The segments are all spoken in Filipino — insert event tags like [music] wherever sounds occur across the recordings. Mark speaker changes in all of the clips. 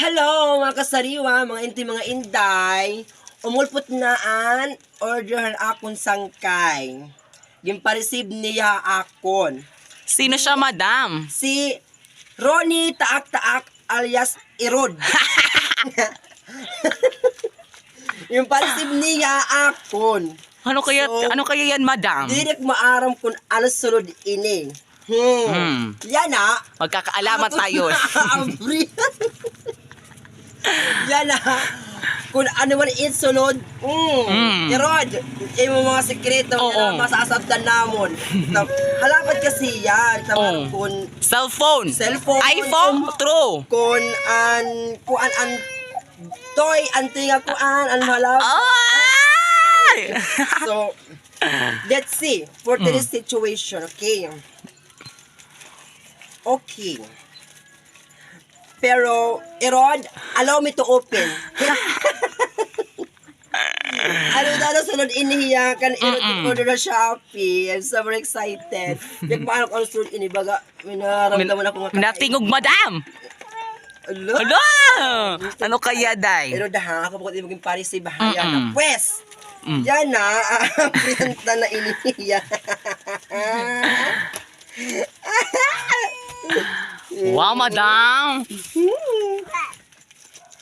Speaker 1: Hello mga kasariwa, mga inti mga inday. Umulpot na an order akon sangkay. Gimpareceive niya akon.
Speaker 2: Sino siya, madam?
Speaker 1: Si Ronnie Taak-Taak alias Irod. [laughs] Yung pareceive niya akon.
Speaker 2: Ano kaya,
Speaker 1: So,
Speaker 2: ano kaya yan, madam?
Speaker 1: Direk maaram kung ano sunod ini. Hmm.
Speaker 2: Hmm.
Speaker 1: Yan na.
Speaker 2: Magkakaalaman tayo.
Speaker 1: Abri. Yan na. Kung ano man isunod. Mm.
Speaker 2: Mm.
Speaker 1: Irod, yung mga sekreto
Speaker 2: Oo.
Speaker 1: na masasabtan namon. Tap- [laughs] Halapat kasi yan. Tapos
Speaker 2: Oo.
Speaker 1: kung
Speaker 2: Cellphone.
Speaker 1: Cellphone.
Speaker 2: iPhone. True.
Speaker 1: kung an kuan an toy anting nga kuan an halapat.
Speaker 2: Ay! [laughs]
Speaker 1: So, let's see for
Speaker 2: Hmm.
Speaker 1: this situation, okay? Okay. Pero, Erod, allow me to open. ano na na sunod inihiya kan Erod
Speaker 2: Mm-mm.
Speaker 1: order na Shopee. I'm so very excited. Big maano ko ang sunod ini baga. Minaramdaman ako nga
Speaker 2: Natingog, madam.
Speaker 1: Ala.
Speaker 2: Hala! Ano kaya, day?
Speaker 1: Pero daha ako bukod maging pari si bahaya na. Pwes!
Speaker 2: Mm.
Speaker 1: Yan na, prenta na inihiya. [laughs]
Speaker 2: Wow, madam.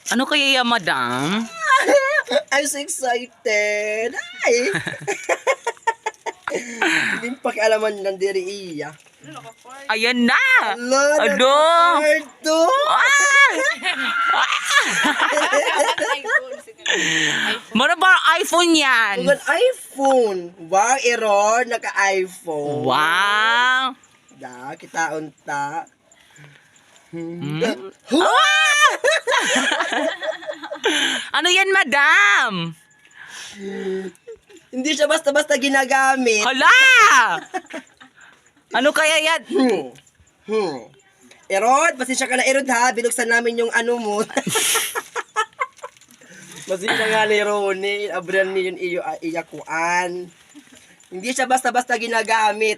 Speaker 2: Ano kaya yan, madam? [laughs]
Speaker 1: I'm so excited. Ay! [laughs] Hindi pakialaman ng diri iya.
Speaker 2: Ayan na! Ano?
Speaker 1: Ito!
Speaker 2: Ay! [laughs] Mara ba iPhone yan?
Speaker 1: Mga iPhone. Wow, error, naka-iPhone.
Speaker 2: Wow!
Speaker 1: Da, kita unta.
Speaker 2: Hmm? Ah! [laughs] ano yan, madam?
Speaker 1: Hindi siya basta-basta ginagamit.
Speaker 2: Hala! Ano kaya yan?
Speaker 1: Hmm. Hmm. Erod, pasensya ka na Erod ha. Binuksan namin yung ano mo. [laughs] pasensya nga ni Ronnie. Abran ni yun iyo ah, iyakuan. Hindi siya basta-basta ginagamit.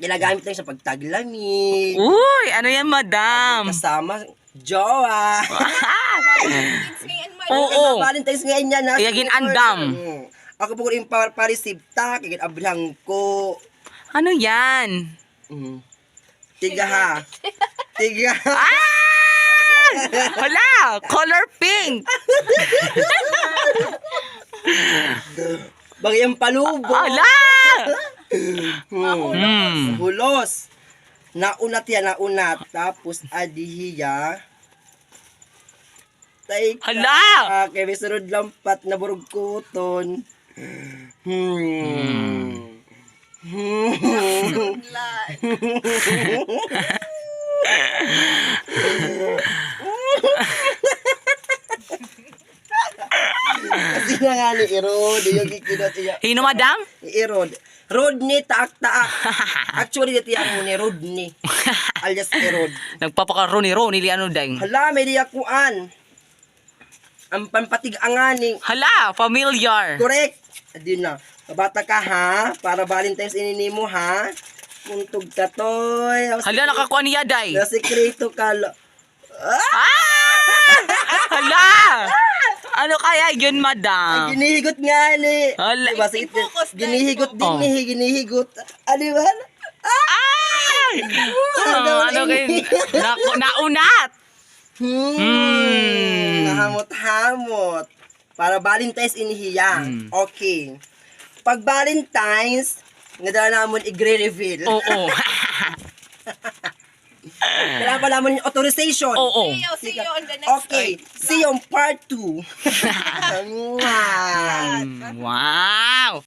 Speaker 1: Ginagamit lang siya pag taglamig.
Speaker 2: Uy, ano yan, madam?
Speaker 1: Kasama jowa.
Speaker 2: Oo.
Speaker 1: Valentine's ngayon niya na.
Speaker 2: Kaya ginandam.
Speaker 1: Hmm. Ako po yung pa parisibta. Kaya abrang ko.
Speaker 2: Ano yan?
Speaker 1: Hmm. Tiga ha. [laughs] Tiga.
Speaker 2: Ah! Hala! Color pink!
Speaker 1: Bagyang palubo.
Speaker 2: Hala! [laughs] Hmm.
Speaker 1: Hulos. Naunat yan, naunat. Tapos adihiya. Tay
Speaker 2: Hala!
Speaker 1: Kaya may sunod lampat na burugkuton. Hmm. Hmm. [laughs] Kasi na nga ni Irod, yung kikinot iya.
Speaker 2: Hino, madam?
Speaker 1: Irod. Rodney taak-taak. [laughs] Actually, dito yan mo ni Rodney. [laughs] Alias Irod.
Speaker 2: Nagpapaka-roni-roni li ano dang.
Speaker 1: Hala, may diyakuan. Ang pampatig anganing.
Speaker 2: Hala! Familiar!
Speaker 1: Correct. Adi na. Kabata ka ha. Para Valentine's inini mo ha. Muntog ka toy.
Speaker 2: Hala, nakakuha niya, day.
Speaker 1: Na sekreto ka. lo- Ah!
Speaker 2: Ah! [laughs] Hala! Ano kaya yun,
Speaker 1: Ay,
Speaker 2: madam?
Speaker 1: ginihigot nga ni.
Speaker 2: Hala.
Speaker 1: Diba, sige, ginihigot din
Speaker 2: Oh.
Speaker 1: ni. Ginihigot. Ah, di ba?
Speaker 2: Ay! Ah, ano kayo? Naku, naunat!
Speaker 1: Hmm.
Speaker 2: Hmm.
Speaker 1: Nahamot-hamot. Para Valentine's inihiya.
Speaker 2: Hmm.
Speaker 1: Okay. Pag Valentine's, nadala naman i-reveal.
Speaker 2: Oo. [laughs] [laughs]
Speaker 1: Kailangan pa naman yung authorization.
Speaker 2: Oo.
Speaker 3: See you on the next
Speaker 1: Okay. See you on part 2. [laughs]
Speaker 2: Wow!